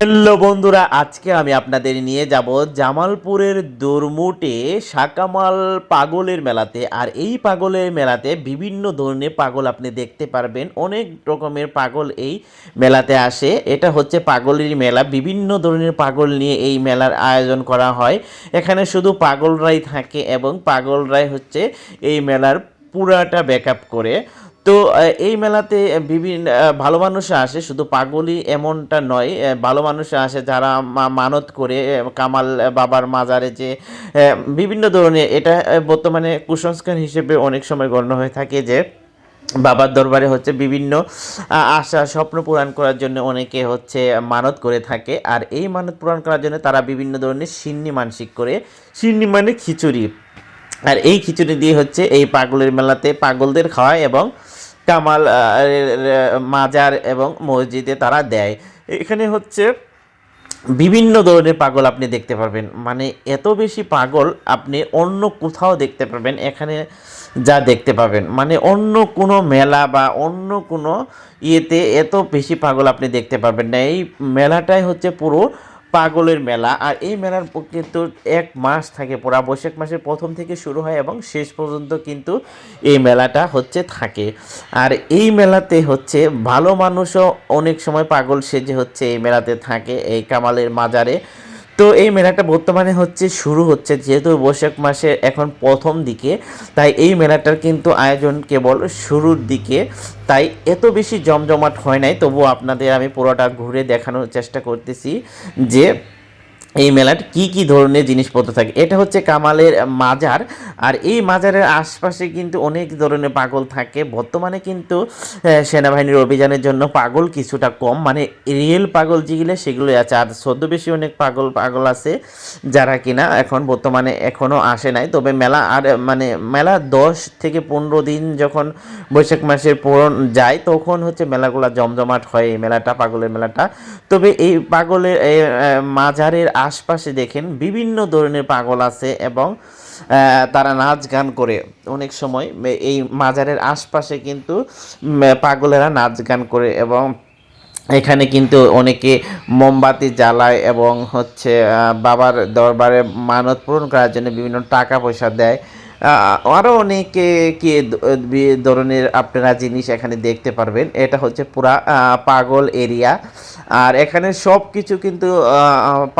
Hello বন্ধুরা, আজকে আমি আপনাদের নিয়ে যাব জামালপুরের দোরমুটে শাকামাল পাগলের মেলাতে। আর এই পাগলের মেলাতে বিভিন্ন ধরনের পাগল আপনি দেখতে পারবেন। অনেক রকমের পাগল এই মেলাতে আসে। এটা হচ্ছে পাগলের মেলা। বিভিন্ন ধরনের পাগল নিয়ে এই মেলার আয়োজন করা হয়। এখানে শুধু পাগলরাই থাকে এবং পাগলরাই হচ্ছে এই মেলার পুরাটা ব্যাকআপ করে। তো এই মেলাতে বিভিন্ন ভালো মানুষ আসে, শুধু পাগলই এমনটা নয় ভালো মানুষ আসে যারা মানত করে কামাল বাবার মাজারে যে বিভিন্ন ধরনের, এটা বর্তমানে কুসংস্কার হিসেবে অনেক সময় গণ্য হয়ে থাকে যে, বাবার দরবারে হচ্ছে বিভিন্ন আশা, স্বপ্ন পূরণ করার জন্য অনেকে হচ্ছে মানত করে থাকে, আর এই মানত পূরণ করার জন্য তারা বিভিন্ন ধরনের সিন্নি মানসিক করে, সিন্নি মানে খিচুড়ি। আর এই খিচুড়ি দিয়ে হচ্ছে এই পাগলের মেলাতে পাগলদের খাওয়ায় এবং কামাল মাজার এবং মসজিদে তারা দেয়। এখানে হচ্ছে বিভিন্ন ধরনের পাগল আপনি দেখতে পারবেন। মানে এত বেশি পাগল আপনি অন্য কোথাও দেখতে পারবেন, এখানে যা দেখতে পাবেন। মানে অন্য কোনো মেলা বা অন্য কোনো ইয়েতে এত বেশি পাগল আপনি দেখতে পারবেন না। এই মেলাটাই হচ্ছে পুরো পাগলের মেলা। আর এই মেলার কিন্তু এক মাস থাকে পুরা। বৈশাখ মাসের প্রথম থেকে শুরু হয় এবং শেষ পর্যন্ত কিন্তু এই মেলাটা হচ্ছে থাকে। আর এই মেলাতে হচ্ছে ভালো মানুষও অনেক সময় পাগল সেজে হচ্ছে এই মেলাতে থাকে। এই কামালের মাজারে তো এই মেলাটা বর্তমানে হচ্ছে শুরু হচ্ছে, যেহেতু বৈশাখ মাসে এখন প্রথম দিকে, তাই এই মেলাটার কিন্তু আয়োজন কেবল শুরুর দিকে। তাই এত বেশি জমজমাট হয় নাই তবু আপনাদের আমি পুরোটা ঘুরে দেখানোর চেষ্টা করতেছি যে এই মেলার কি কি ধরনের জিনিসপত্র থাকে? এটা হচ্ছে কামালের মাজার। আর এই মাজারের আশপাশে কিন্তু অনেক ধরনের পাগল থাকে। বর্তমানে কিন্তু সেনাবাহিনীর অভিযানের জন্য পাগল কিছুটা কম। মানে রিয়েল পাগল যেগুলো সেগুলো আছে। আর সদ্য বেশি অনেক পাগল পাগল আছে যারা কিনা এখন বর্তমানে এখনও আসে নাই। তবে মেলা আর মানে মেলা দশ থেকে পনেরো দিন যখন বৈশাখ মাসের পূরণ যায়, তখন হচ্ছে মেলাগুলো জমজমাট হয়। এই মেলাটা, পাগলের মেলাটা। তবে এই পাগলের মাজারের আশপাশে দেখেন বিভিন্ন ধরনের পাগল আছে এবং তারা নাচ গান করে। অনেক সময় এই মাজারের আশপাশে কিন্তু পাগলেরা নাচ গান করে এবং এখানে কিন্তু অনেকে মোমবাতি জ্বালায় এবং হচ্ছে বাবার দরবারে মানত পূরণ করার জন্য বিভিন্ন টাকা পয়সা দেয়। আরও অনেকে কি ধরনের আপনারা জিনিস এখানে দেখতে পারবেন। এটা হচ্ছে পুরা পাগল এরিয়া। আর এখানে সব কিছু কিন্তু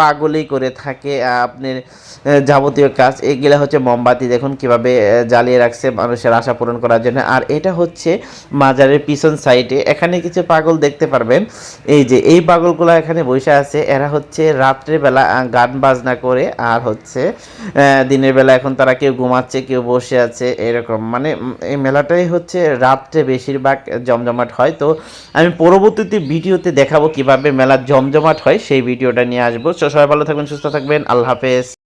পাগলই করে থাকে আপনার যাবতীয় কাজ। এগুলা হচ্ছে মোমবাতি, দেখুন কীভাবে জ্বালিয়ে রাখছে মানুষের আশা পূরণ করার জন্য। আর এটা হচ্ছে মাজারের পিছন সাইডে। এখানে কিছু পাগল দেখতে পারবেন। এই যে, এই পাগলগুলো এখানে বসে আছে। এরা হচ্ছে রাত্রের বেলা গান বাজনা করে। আর হচ্ছে দিনের বেলা এখন তারা কেউ ঘুমাচ্ছে কেউ বসে আছে, এরকম। মানে এই মেলাটাই হচ্ছে রাত্রে বেশিরভাগ জমজমাট হয়। তো আমি পরবর্তীতে ভিডিওতে দেখাবো কীভাবে মেলা জমজমাট হয়, সেই ভিডিওটা নিয়ে আসব। সবাই ভালো থাকবেন, সুস্থ থাকবেন। আল্লাহ হাফেজ।